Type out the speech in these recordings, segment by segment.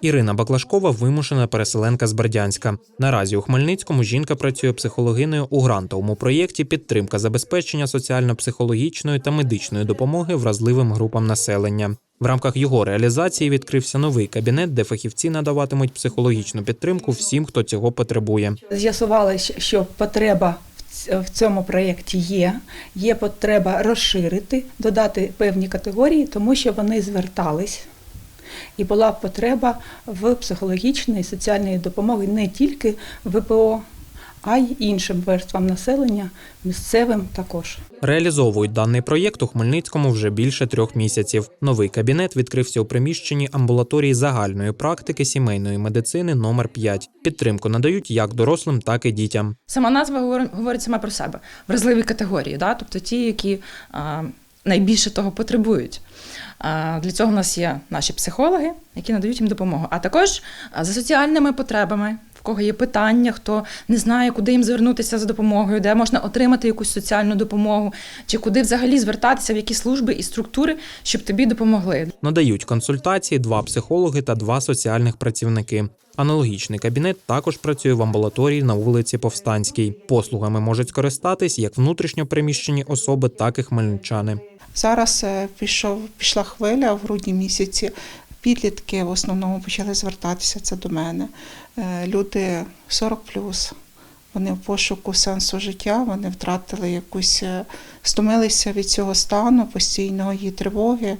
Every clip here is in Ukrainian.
Ірина Баклашкова вимушена переселенка з Бердянська. Наразі у Хмельницькому жінка працює психологинею у грантовому проєкті підтримка забезпечення соціально-психологічної та медичної допомоги вразливим групам населення. В рамках його реалізації відкрився новий кабінет, де фахівці надаватимуть психологічну підтримку всім, хто цього потребує. З'ясувалося, що потреба в цьому проєкті є. Є потреба розширити, додати певні категорії, тому що вони звертались. І була потреба в психологічної і соціальної допомоги не тільки ВПО, а й іншим верствам населення, місцевим також. Реалізовують даний проєкт у Хмельницькому вже більше трьох місяців. Новий кабінет відкрився у приміщенні амбулаторії загальної практики сімейної медицини номер 5 Підтримку надають як дорослим, так і дітям. Сама назва говорить, сама про себе. Вразливі категорії, да? тобто ті, які а, найбільше того потребують. Для цього в нас є наші психологи, які надають їм допомогу. А також за соціальними потребами, кого є питання, хто не знає, куди їм звернутися за допомогою, де можна отримати якусь соціальну допомогу, чи куди взагалі звертатися, в які служби і структури, щоб тобі допомогли. Надають консультації два психологи та два соціальних працівники. Аналогічний кабінет також працює в амбулаторії на вулиці Повстанській. Послугами можуть скористатись як внутрішньо переміщені особи, так і хмельничани. Зараз е, пішов, пішла хвиля в грудні місяці. Підлітки в основному почали звертатися це до мене. Е, Люди 40 вони в пошуку сенсу життя, вони втратили якусь, е, стомилися від цього стану, постійної тривоги,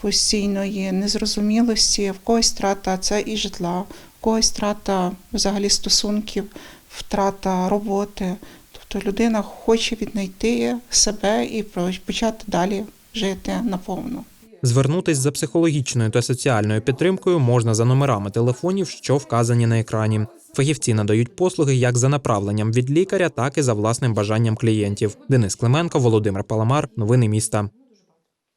постійної незрозумілості, в когось втрата це і житла, в когось втрата взагалі стосунків, втрата роботи. Тобто людина хоче віднайти себе і почати далі жити наповну. Звернутись за психологічною та соціальною підтримкою можна за номерами телефонів, що вказані на екрані. Фахівці надають послуги як за направленням від лікаря, так і за власним бажанням клієнтів. Денис Клименко, Володимир Паламар. Новини міста.